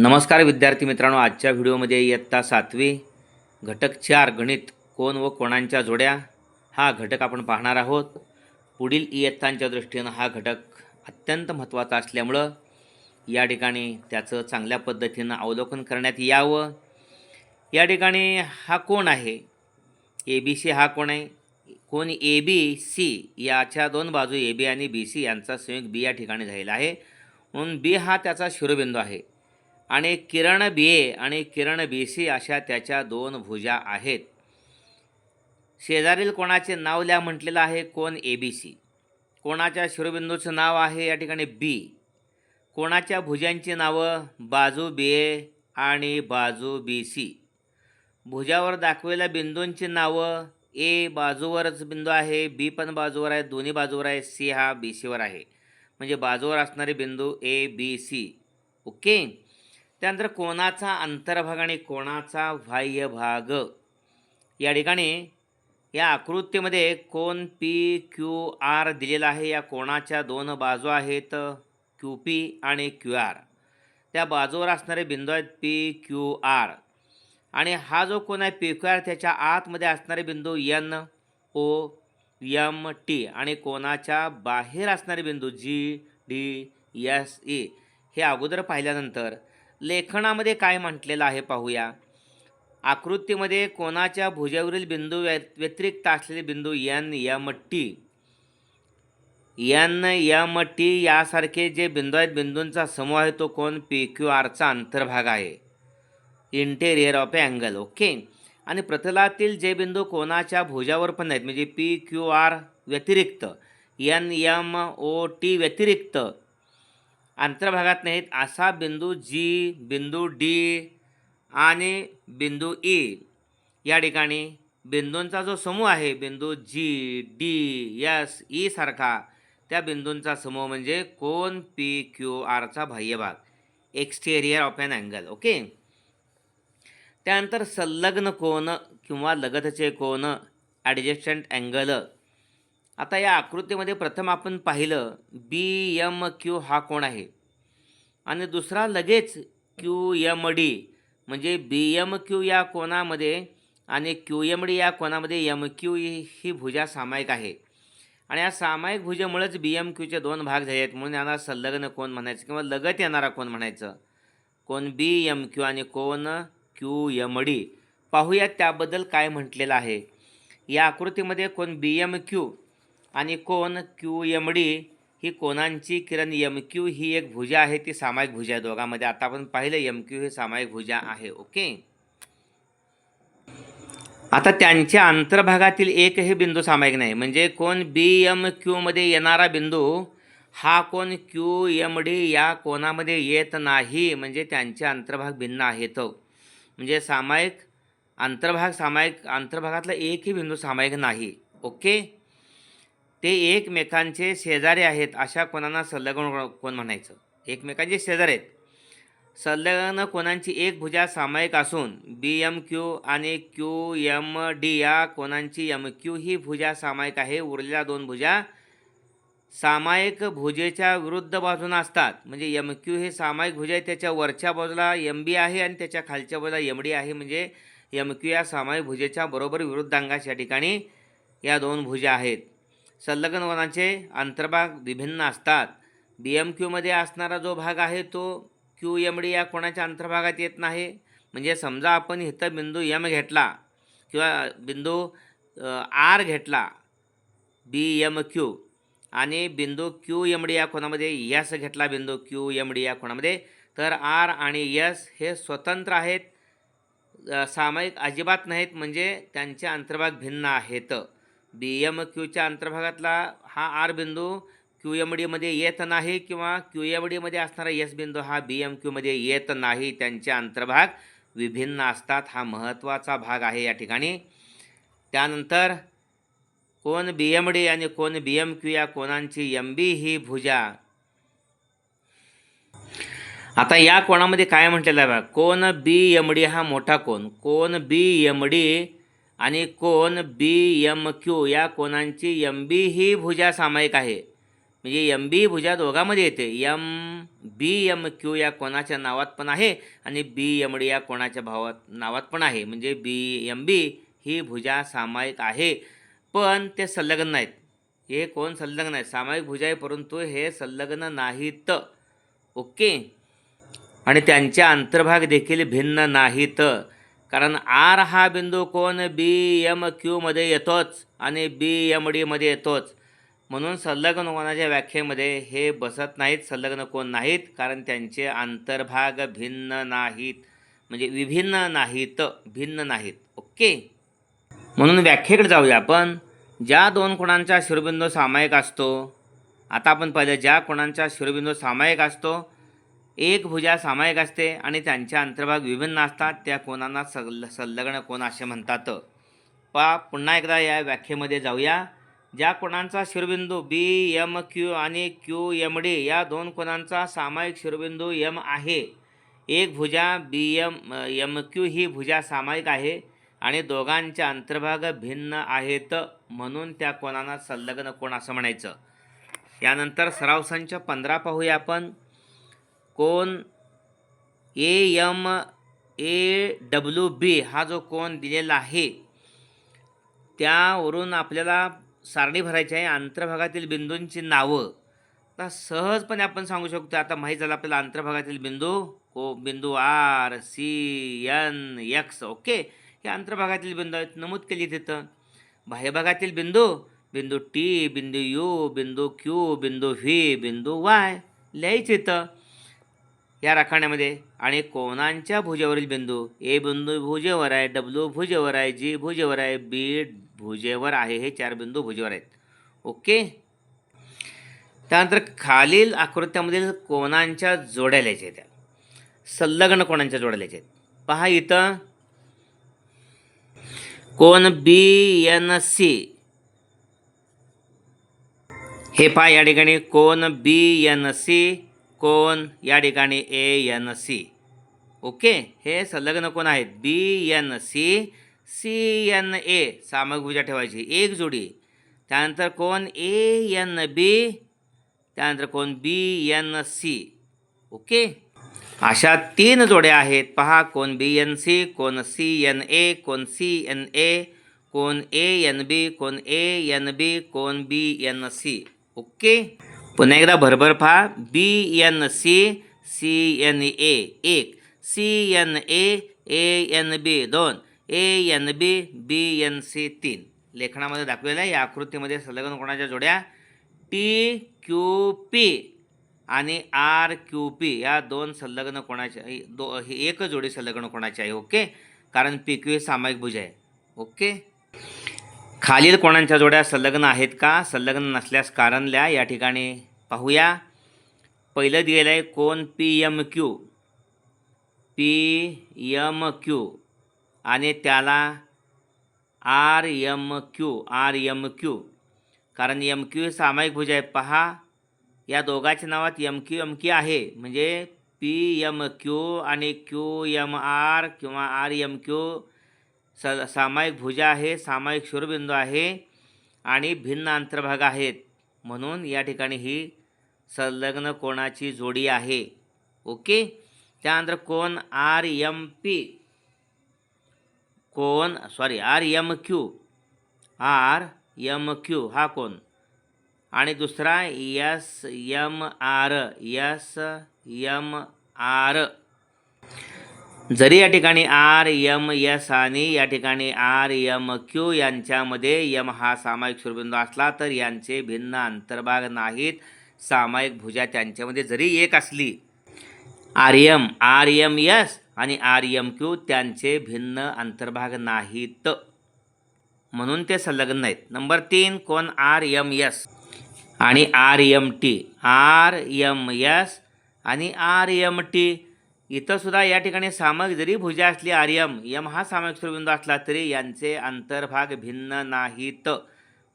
नमस्कार विद्यार्थी मित्रांनो आजच्या व्हिडिओमध्ये इयत्ता सातवी घटक चार गणित कोण व कोणांच्या जोड्या हा घटक आपण पाहणार आहोत पुढील इयत्तांच्या दृष्टीनं हा घटक अत्यंत महत्त्वाचा असल्यामुळं या ठिकाणी त्याचं चांगल्या पद्धतीनं अवलोकन करण्यात यावं या ठिकाणी हा कोण आहे ए बी सी हा कोण आहे कोण ए बी सी याच्या दोन बाजू ए बी आणि बी सी यांचा संयुक्त बी या ठिकाणी झालेला आहे म्हणून बी हा त्याचा शिरोबिंदू आहे आणि किरण बी ए आणि किरण बी सी अशा त्याच्या दोन भुजा आहेत शेजारील कोणाचे नाव लिहा म्हटलेलं आहे कोण ए बी सी कोणाच्या शिरोबिंदूचं नाव आहे या ठिकाणी बी कोणाच्या भुजांची नावं बाजू बी ए आणि बाजू बी सी भुजावर दाखवलेल्या बिंदूंची नावं ए बाजूवरच बिंदू आहे बी पण बाजूवर आहे दोन्ही बाजूवर आहे सी हा बी सीवर आहे म्हणजे बाजूवर असणारे बिंदू ए बी सी ओके त्यानंतर कोणाचा अंतर्भाग आणि कोणाचा बाह्य भाग या ठिकाणी या आकृतीमध्ये कोण पी क्यू आर दिलेला आहे या कोणाच्या दोन बाजू आहेत क्यू पी आणि क्यू आर त्या बाजूवर असणारे बिंदू आहेत पी क्यू आर आणि हा जो कोण आहे पी क्यू आर त्याच्या आतमध्ये असणारे बिंदू एन ओ यम टी आणि कोणाच्या बाहेर असणारे बिंदू जी डी एस ई हे अगोदर पाहिल्यानंतर लेखनामध्ये काय म्हटलेलं आहे पाहूया आकृतीमध्ये कोणाच्या भुजावरील बिंदू व्यतिरिक्त असलेले बिंदू N M T N M T यासारखे जे बिंदू आहेत बिंदूंचा समूह आहे तो कोण पी क्यू आरचा अंतर्भाग आहे इंटेरियर ऑफ अँगल ओके आणि प्रतलातील जे बिंदू कोणाच्या भुजावर पण आहेत म्हणजे पी क्यू आर व्यतिरिक्त एन यम ओ टी व्यतिरिक्त अंतर्भागात नाहीत असा बिंदू जी बिंदू डी आणि बिंदू ई e. या ठिकाणी बिंदूंचा जो समूह आहे बिंदू जी डी यस ई सारखा त्या बिंदूंचा समूह म्हणजे कोन पी क्यू आरचा बाह्यभाग exterior of an angle okay त्यानंतर संलग्न कोन किंवा लगतचे कोन ॲडजस्टंट अँगल आता या आकृतीमध्ये प्रथम आपण पाहिलं बी यम क्यू हा कोण आहे आणि दुसरा लगेच क्यू यम डी म्हणजे बी एम क्यू या कोणामध्ये आणि क्यू यम डी या कोणामध्ये यम क्यू ही भुजा सामायिक आहे आणि या सामायिक भुजेमुळेच बी एम क्यूचे दोन भाग झाले आहेत म्हणून यांना संलग्न कोण म्हणायचं किंवा लगत येणारा कोण म्हणायचं कोण बी एम क्यू आणि कोण क्यू यम डी पाहूया त्याबद्दल काय म्हटलेलं आहे या आकृतीमध्ये कोण बी एम क्यू आणि कोण क्यू एम डी ही कोणांची किरण एम क्यू ही एक भुजा आहे ती सामायिक भुजा आहे दोघांमध्ये आता आपण पाहिलं एम क्यू ही सामायिक भुजा आहे ओके आता त्यांच्या अंतर्भागातील एकही बिंदू सामायिक नाही म्हणजे कोण बी एम क्यूमध्ये येणारा बिंदू हा कोण क्यू एम डी या कोणामध्ये येत नाही म्हणजे त्यांचे अंतर्भाग भिन्न आहेत म्हणजे सामायिक अंतर्भाग सामायिक अंतर्भागातला एकही बिंदू सामायिक नाही ओके ते एकमेकांचे शेजारी आहेत अशा कोणाला संलग्न कोण म्हणायचं एकमेकांचे शेजारी आहेत संलग्न कोणांची एक भुजा सामायिक असून बी एम क्यू आणि क्यू एम डी या कोणांची एम क्यू ही भुजा सामायिक आहे उरलेल्या दोन भुजा सामायिक भुजेच्या विरुद्ध बाजूनं असतात म्हणजे एम क्यू हे सामायिक भुजा आहे त्याच्या वरच्या बाजूला एम बी आहे आणि त्याच्या खालच्या बाजूला एम डी आहे म्हणजे एम क्यू या सामायिक भुजेच्या बरोबर विरुद्ध या ठिकाणी या दोन भुजा आहेत संलग्न वनाचे अंतर्भाग विभिन्न असतात बी एम क्यूमध्ये असणारा जो भाग आहे तो क्यू एम डी या कोणाच्या अंतर्भागात येत नाही म्हणजे समजा आपण इथं बिंदू यम घेतला किंवा बिंदू आर घेतला बी एम क्यू आणि बिंदू क्यू एम डी या कोणामध्ये यस घेतला बिंदू क्यू एम डी या कोणामध्ये तर आर आणि यस हे स्वतंत्र आहेत सामायिक अजिबात नाहीत म्हणजे त्यांचे अंतर्भाग भिन्न आहेत बी एम क्यूच्या अंतर्भागातला हा आर बिंदू क्यू एम डीमध्ये येत नाही किंवा क्यू एम डीमध्ये असणारा यस बिंदू हा बी एम क्यूमध्ये येत नाही त्यांचे अंतर्भाग विभिन्न असतात हा महत्त्वाचा भाग आहे या ठिकाणी त्यानंतर कोण बी एम डी आणि कोण बी एम क्यू या कोणांची एम बी ही भुजा आता या कोणामध्ये काय म्हटलेलं आहे बघा कोण बी एम डी हा मोठा कोण कोण बी एम डी आणि कोण बी यम क्यू या कोणांची यम बी ही भुजा सामायिक आहे म्हणजे यम बी भुजा दोघांमध्ये येते यम बी यम क्यू या कोणाच्या नावात पण आहे आणि बी एम डी या कोणाच्या भावात नावात पण आहे म्हणजे बी यम बी ही भुजा सामायिक आहे पण ते संलग्न नाहीत हे कोण संलग्न आहेत सामायिक भुजा आहे परंतु हे संलग्न नाहीत ओके आणि त्यांच्या अंतर्भाग देखील भिन्न नाहीत कारण आर हा बिंदू कोण बी एम क्यूमध्ये येतोच आणि बी एम डीमध्ये येतोच म्हणून संलग्न कोणाच्या व्याख्येमध्ये हे बसत नाहीत संलग्न कोण नाहीत कारण त्यांचे आंतरभाग भिन्न नाहीत म्हणजे विभिन्न नाहीत भिन्न नाहीत ओके म्हणून व्याख्येकडे जाऊया आपण ज्या दोन कोणांचा शिरबिंदू सामायिक असतो आता आपण पाहिलं ज्या कोणांचा शिरबिंदू सामायिक असतो एक भुजा सामायिक असते आणि त्यांच्या अंतर्भाग विभिन्न असतात त्या कोणांना सल संलग्न कोण असे म्हणतात पा पुन्हा एकदा या व्याख्येमध्ये जाऊया ज्या कोणांचा शिरबिंदू बी एम क्यू आणि क्यू एम डी या दोन कोणांचा सामायिक शिरबिंदू एम आहे एक भुजा बी एम एम क्यू ही भुजा सामायिक आहे आणि दोघांच्या अंतर्भाग भिन्न आहेत म्हणून त्या कोणांना संलग्न कोण असं म्हणायचं यानंतर सराव संच पंधरा पाहूया आपण कोन ए यम ए डब्ल्यू बी हा जो कोन दिलेला आहे त्यावरून आपल्याला सारणी भरायची आहे आंतरभागातील बिंदूंची नावं आता सहजपणे आपण सांगू शकतो आता माहीत झालं आपल्याला आंतरभागातील बिंदू को हो, बिंदू R C N X okay हे आंतरभागातील बिंदू आहेत नमूद केली तिथं बाह्यभागातील बिंदू बिंदू टी बिंदू यू बिंदू क्यू बिंदू व्ही बिंदू वाय लिहायचे इथं या राखाण्यामध्ये आणि कोणांच्या भुजेवरील बिंदू ए बिंदू भुजेवर आहे डब्ल्यू भुजेवर आहे जी भुजेवर आहे बी भुजेवर आहे हे चार बिंदू भुजेवर आहेत ओके त्यानंतर खालील आकृत्यामधील कोणांच्या जोड्या लिहायच्या त्या संलग्न कोणांच्या जोड्या लिहायच्या आहेत पहा इथं कोण बी एन सी हे पहा या ठिकाणी कोण बी एन सी कोण या ठिकाणी ए एन सी ओके हे संलग्न कोण आहेत B N C C N A सामग्रीजा ठेवायची एक जोडी त्यानंतर कोण ए एन बी त्यानंतर कोण बी एन सी ओके अशा तीन जोड्या आहेत पहा कोण बी एन सी कोण सी एन ए कोण सी एन ए कोण ए एन बी कोण ए एन बी कोण बी एन सी ओके पुन्हा एकदा भरभर फा B N C C N A एक C N A A N B दोन A N B B N C तीन लेखनामध्ये दाखवलेलं आहे या आकृतीमध्ये संलग्न कोणाच्या जोड्या टी क्यू पी आणि आर क्यू पी या दोन संलग्न कोणाच्या दो एक जोडी संलग्न कोणाची आहे ओके कारण पी क्यू सामायिक भुज आहे ओके खालील कोणाच्या जोड्या संलग्न आहेत का संलग्न नसल्यास कारण कारणल्या या ठिकाणी पाहूया पहिलं दिलेलं आहे कोण P M Q P M Q आणि त्याला R M Q R M Q कारण यम क्यू सामायिक भुजा आहे पहा या दोघाच्या नावात एम क्यू एम क्यू आहे म्हणजे पी यम क्यू आणि क्यू एम आर किंवा आर एम क्यू स सामायिक भुजा आहे सामायिक शूरबिंदू आहे आणि भिन्न अंतर्भाग आहेत म्हणून या ठिकाणी ही संलग्न कोणाची जोडी आहे ओके त्यानंतर कोण आर एम पी कोण sorry R M Q R M Q हा कोण आणि दुसरा S M R S M R जरी या ठिकाणी आर यम यस आणि या ठिकाणी आर यम क्यू यांच्यामध्ये यम हा सामायिक सुरबिंदू असला तर यांचे भिन्न अंतर्भाग नाहीत सामायिक भुजा त्यांच्यामध्ये जरी एक असली R M R M S आणि आर एम क्यू त्यांचे भिन्न अंतर्भाग नाहीत म्हणून ते संलग्न नाहीत नंबर तीन कोण आर एम एस आणि R M T R M S आणि आर एम टी इथंसुद्धा या ठिकाणी सामायिक जरी भुजा असली आर एम एम हा सामायिक स्वरबिंदू असला तरी यांचे अंतर्भाग भिन्न नाहीत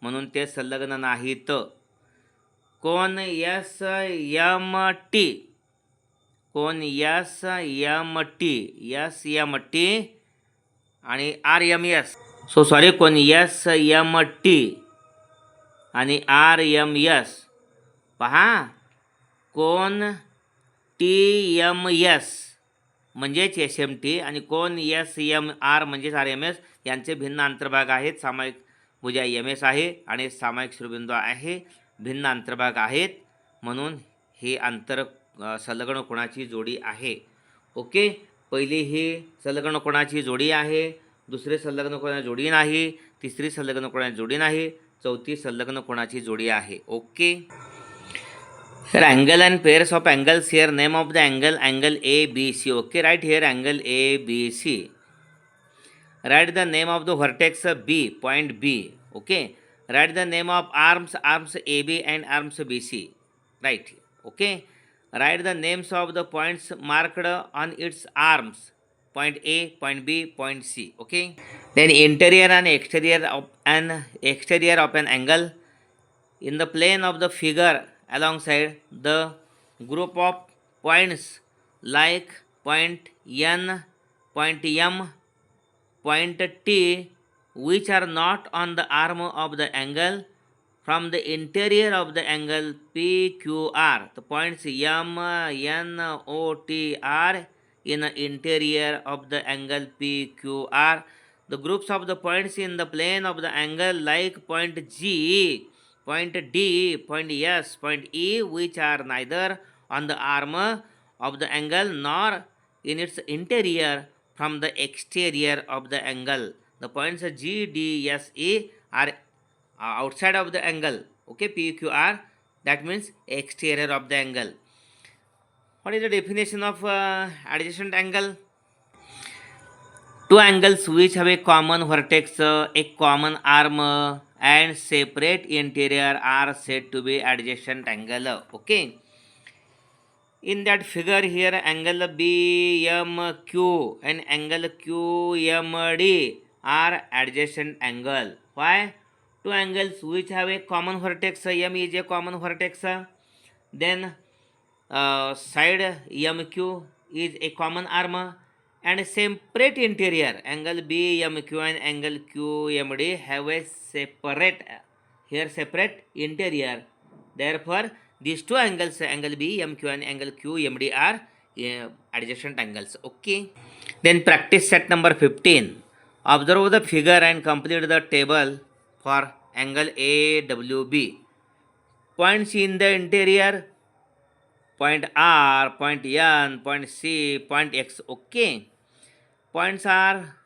म्हणून ते संलग्न नाहीत कोण एस एम टी कोण S M T S M T आणि R M S so sorry कोण एस एम टी आणि आर एम एस पहा कोण टी एम एस म्हणजेच एस एम टी आणि कोण एस एम आर म्हणजेच आर एम एस यांचे भिन्न अंतर्भाग आहेत सामायिक भुजा एम एस आहे आणि सामायिक श्रुबिंदू आहे भिन्न अंतर्भाग आहेत म्हणून हे आंतर संलग्न कोणाची जोडी आहे ओके पहिली ही संलग्न कोणाची जोडी आहे दुसरी संलग्न कोणाची जोडी नाही तिसरी संलग्न कोणाची जोडी नाही चौथी संलग्न कोणाची जोडी आहे okay sir angle and pairs of angles here name of the angle angle A B C okay write here angle A B C write the name of the vertex B point B okay write the name of arms arms ab and arms bc right okay write the names of the points marked on its arms point a point b point c okay then interior and exterior of an exterior of an angle in the plane of the figure alongside the group of points like point n point m point t which are not on the arm of the angle from the interior of the angle PQR. The points M, N, O, T in the interior of the angle PQR. The groups of the points in the plane of the angle like point G, point D, point S, point E, which are neither on the arm of the angle nor in its interior from the exterior of the angle the points GDSE are uh, outside of the angle okay PQR that means exterior of the angle what is the definition of uh, adjacent angle two angles which have a common vertex uh, a common arm uh, and separate interior are said to be adjacent angle okay in that figure here angle bmq and angle qmd are adjacent angle. Why? Two angles which have a common vertex. M is a common vertex. Then uh, side MQ is a common arm and separate interior angle BMQ and angle QMD have a separate here separate interior. Therefore, these two angles angle BMQ and angle QMD are uh, adjacent angles. Okay. Then practice set number 15. Observe the figure and complete the table for angle AWB. Points in the interior point R, point N, point C, point X. Okay. Points are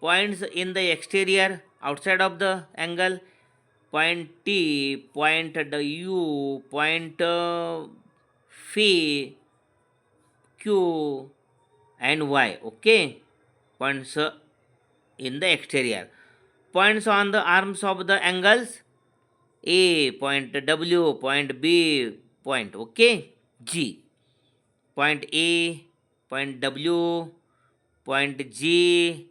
points in the exterior outside of the angle point T, point U, point uh, Phi, Q, and Y. Okay. Points in the exterior. Points on the arms of the angles A, point W, point B, point okay, G. Point A, point W, point G,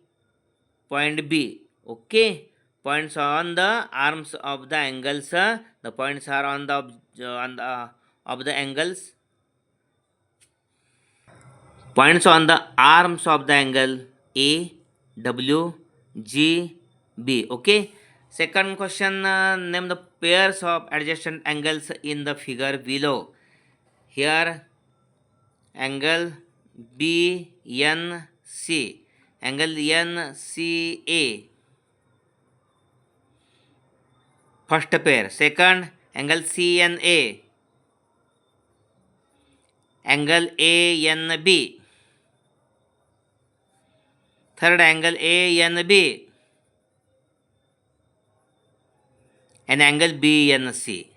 point B okay. Points on the arms of the angles. The points are on the on the of the angles. Points on the arms of the angle A W, G, B. Okay. Second question uh, name the pairs of adjacent angles in the figure below. Here angle BNC, angle NCA. First pair. Second angle CNA, angle ANB third angle ANB and angle BNC.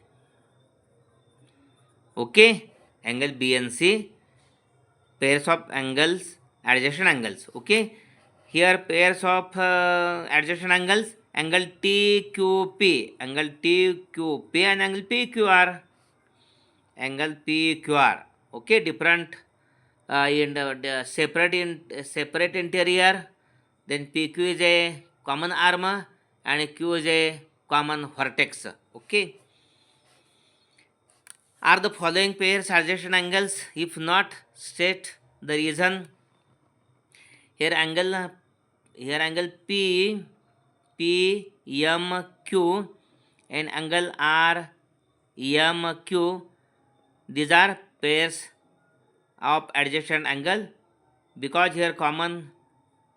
Okay, angle BNC, pairs of angles, adjacent angles. Okay, here pairs of uh, adjacent angles, angle TQP, angle TQP and angle PQR, angle PQR. Okay, different uh, in separate in separate interior then pq is a common arm and q is a common vertex okay are the following pair suggestion angles if not state the reason here angle here angle p p m q and angle r m q these are pairs of adjacent angle because here common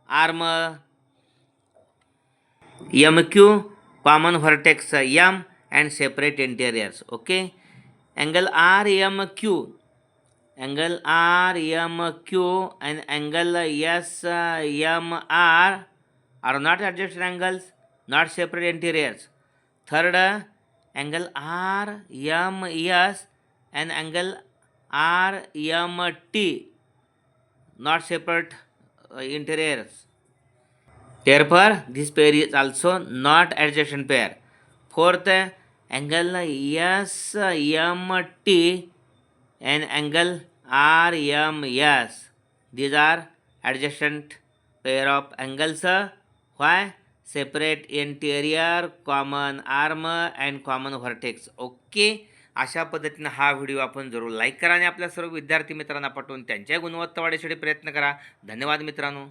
arm MQ common vertex M and separate interiors okay angle RMQ angle RMQ and angle SMR are not adjacent angles not separate interiors third angle RMS and angle RMT, not separate uh, interiors. Therefore, this pair is also not adjacent pair. Fourth, angle SMT and angle RMS. These are adjacent pair of angles. Why? Separate interior, common arm and common vertex. Okay. अशा पद्धतीनं हा video आपण जरूर like करा आणि आपल्या सर्व विद्यार्थी मित्रांना पाठवून त्यांच्या गुणवत्ता वाढीसाठी प्रयत्न करा धन्यवाद मित्रांनो